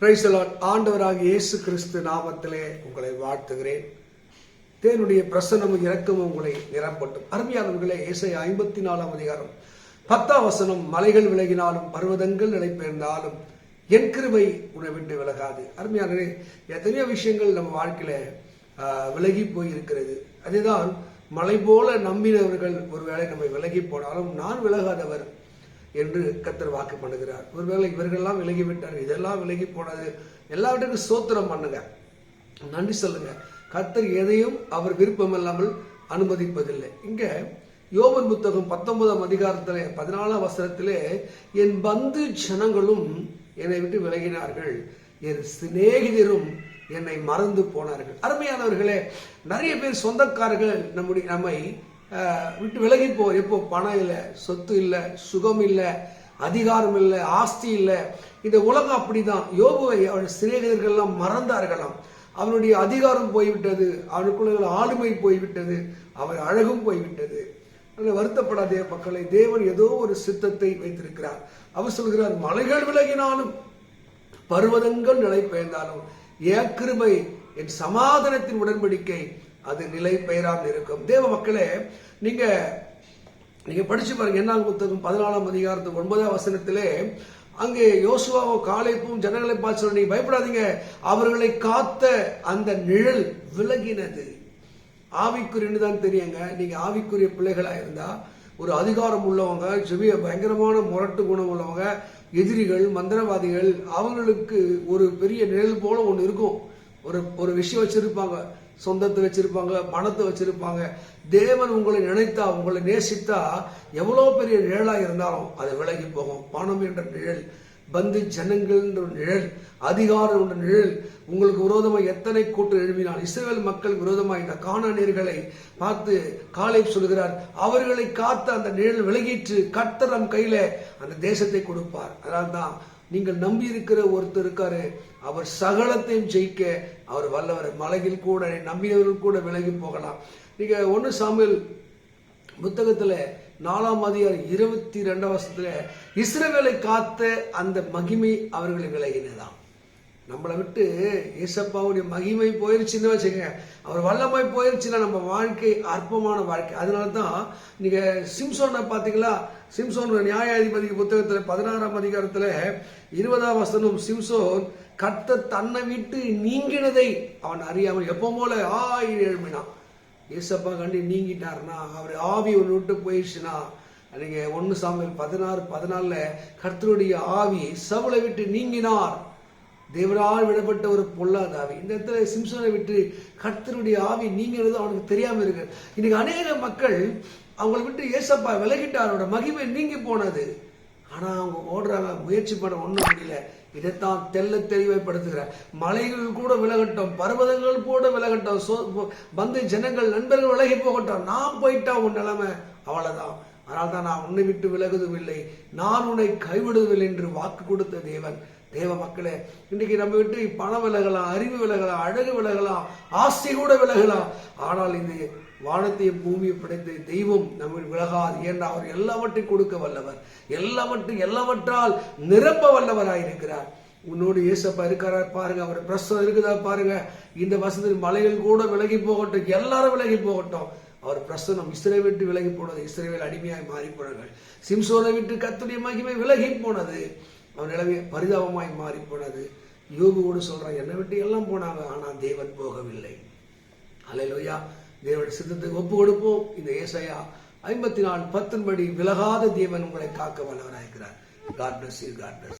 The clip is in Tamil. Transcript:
பிரைசலான் ஆண்டவராக இயேசு கிறிஸ்து நாமத்திலே உங்களை வாழ்த்துகிறேன். தேனுடைய பிரசன்னமும் இரக்கமும் உங்களை நிரப்பட்டும் அருமையானவர்களே இசை ஐம்பத்தி நாலாம் அதிகாரம் பத்தாம் வசனம் மலைகள் விலகினாலும் பருவதங்கள் நிலைப்பெயர்ந்தாலும் என் கிருவை உன்னை விட்டு விலகாது. அருமையானவர்களே எத்தனையோ விஷயங்கள் நம்ம வாழ்க்கையில ஆஹ், விலகி போய் இருக்கிறது அதுதான் மலை போல நம்பினவர்கள் ஒருவேளை நம்மை விலகி போனாலும் நான் விலகாதவர். என்று கத்தர் வாக்கு பண்ணுகிறார். ஒருவேளை இவர்கள்லாம் விலகி விட்டார் இதெல்லாம் விலகி போனது. எல்லாவற்றுக்கும் சோத்திரம் பண்ணுங்க. நன்றி சொல்லுங்க. கத்தர் எதையும் அவர் விருப்பம் இல்லாமல் அனுமதிப்பதில்லை. இங்க யோவன் புத்தகம் பத்தொன்பதாம் அதிகாரத்தில் பதினாலாம் வசனத்திலே என் பந்து ஜனங்களும் என்னை விட்டு விலகினார்கள். என் சிநேகிதரும் என்னை மறந்து போனார்கள். அருமையானவர்களே நிறைய பேர் சொந்தக்காரர்கள் நம்முடைய நம்மை விட்டு விலகி போ எப்போ? பணம் இல்லை சொத்து இல்லை சுகம் இல்லை அதிகாரம் இல்லை ஆஸ்தி இல்லை. இந்த உலகம் அப்படிதான். யோபுவை அவருடைய சிநேகிதர்கள்லாம் மறந்தார்களாம். அவனுடைய அதிகாரம் போய்விட்டது அவனுக்குள்ள ஆளுமை போய்விட்டது அவர் அழகும் போய்விட்டது. வருத்தப்படாதே மக்களை தேவன் ஏதோ ஒரு சித்தத்தை வைத்திருக்கிறார். அவர் சொல்கிறார் மலைகள் விலகினாலும் பர்வதங்கள் நிலை பெயர்ந்தாலும் என் கிருபை என் சமாதானத்தின் உடன்படிக்கை அது நிலை பெயராமல் இருக்கும். தேவ மக்களே நீங்க நீங்க படிச்சு பாருங்க என்ன புத்தகம் பதினாலாம் அதிகாரத்து ஒன்பதாம் வசனத்திலே அங்கே யோசுவாவோ காலைப்பும் ஜனங்களை பார்த்து சொல்லி பயப்படாதீங்க. அவர்களை காத்த அந்த நிழல் விலகினது. ஆவிக்குரியன்னு தான் தெரியுங்க. நீங்க ஆவிக்குரிய பிள்ளைகளா இருந்தா ஒரு அதிகாரம் உள்ளவங்க செவிய பயங்கரமான முரட்டு குணம் உள்ளவங்க எதிரிகள் மந்திரவாதிகள் அவங்களுக்கு ஒரு பெரிய நிழல் போல ஒன்று இருக்கும். ஒரு ஒரு விஷயம் வச்சிருப்பாங்க. சொந்தத்தை வச்சிருப்பாங்க பணத்தை வச்சிருப்பாங்க. தேவன் உங்களை நினைத்தா உங்களை நேசித்தா எவ்வளோ பெரிய நிழலா இருந்தாலும் அது விலகி போகும். பணம் என்ற நிழல் பந்து ஜனங்கள் என்ற நிழல் அதிகாரம் என்ற நிழல். உங்களுக்கு விரோதமாக எத்தனை கூட்டம் எழுப்பினால் இஸ்ரேல் மக்கள் விரோதமாக இந்த காணநீர்களை பார்த்து காலை சொல்கிறார் அவர்களை காத்த அந்த நிழல் விலகிற்று கத்தரம் நம் கையில அந்த தேசத்தை கொடுப்பார். அதனால்தான் நீங்கள் நம்பி இருக்கிற ஒருத்தர் இருக்காரு அவர் சகலத்தையும் ஜெயிக்க அவர் வல்லவர். மலையில் கூட நம்பியவர்கள் கூட விலகி போகலாம். நீங்க ஒன்னு சாமியல் புத்தகத்துல நாலாம் அதிகாரம் இருபத்தி ரெண்டாம் வருஷத்துல இஸ்ரவேலை காத்த அந்த மகிமை அவர்களை விலகினதான் நம்மளை விட்டு ஏசப்பாவுடைய மகிமை போயிருச்சுன்னு வச்சுக்கோங்க. அவர் வல்லமை போயிருச்சுன்னா நம்ம வாழ்க்கை அற்பமான வாழ்க்கை. அதனால தான் நீங்க சிம்சோனை பார்த்தீங்களா? சிம்சோன் நியாயாதிபதி புத்தகத்தில் பதினாறாம் அதிகாரத்தில் இருபதாம் வசனம் சிம்சோன் கத்த தன்னை விட்டு நீங்கினதை அவன் அறியாமல் எப்போ போல ஆய் எழுமினான் ஏசப்பா கண்டு நீங்கிட்டாருன்னா அவர் ஆவி ஒன்று விட்டு போயிடுச்சுன்னா நீங்க ஒன்று சாமியில் பதினாறு பதினாலில் கர்த்தருடைய ஆவி சவுளை விட்டு நீங்கினார். தேவரால் விடப்பட்ட ஒரு பொல்லாத ஆவி. இந்த இடத்துல சிம்சனை விட்டு கர்த்தருடைய ஆவி நீங்கிறது அவனுக்கு தெரியாம இருக்கு. இன்னைக்கு அநேக மக்கள் அவங்களை விட்டு ஏசப்பா விலகிட்டாரோட அவரோட மகிமை நீங்கி போனது. ஆனா அவங்க ஓடுறாங்க. முயற்சி பண்ண ஒண்ணும் முடியல. இதைத்தான் தெல்ல தெளிவைப்படுத்துகிறார். மலைகள் கூட விலகட்டும். பர்வதங்கள் கூட விலகட்டும். சோ- வந்து ஜனங்கள் நண்பர்கள் விலகி போகட்டும். நான் போயிட்டா உன் நிலைமை அவ்வளவுதான். அதனால தான் நான் உன்னை விட்டு விலகுதும் இல்லை. நான் உன்னை கைவிடுவதில்லை என்று வாக்கு கொடுத்த தேவன் தேவ மக்களே இன்னைக்கு நம்ம விட்டு பணம் விலகலாம் அறிவு விலகலாம் அழகு விலகலாம் ஆசை கூட விலகலாம் ஆனால் இந்த வானத்தையும் பூமியை படைத்த தெய்வம் நம்ம விலகாது. ஏன்னா அவர் எல்லாவற்றையும் கொடுக்க வல்லவர்? எல்லாவற்றையும் எல்லாவற்றால் நிரப்ப வல்லவராயிருக்கிறார். உன்னோடு இயேசப்பா இருக்காரா பாருங்க அவர் பிரசவம் இருக்குதா பாருங்க. இந்த வசதியில் மலைகள் கூட விலகி போகட்டும் எல்லாரும் விலகி போகட்டும். அவர் பிரசனம் இஸ்ரே விட்டு விலகி போனது இஸ்ரேவேல் அடிமையாய் மாறி போனார்கள் சிம்சோனை விட்டு கத்துடைய மகிமை விலகி போனது. அவன் நிலைமை பரிதாபமாய் மாறி போனது யோகுவோடு சொல்றான் என்னை விட்டு எல்லாம் போனாங்க ஆனா தேவன் போகவில்லை. அலையிலோயா தேவன் சித்தத்துக்கு ஒப்பு கொடுப்போம். இந்த ஏசையா ஐம்பத்தி நாலு பத்தின்படி விலகாத தேவன் உங்களை காக்க வல்லவராயிருக்கிறார். God bless you God bless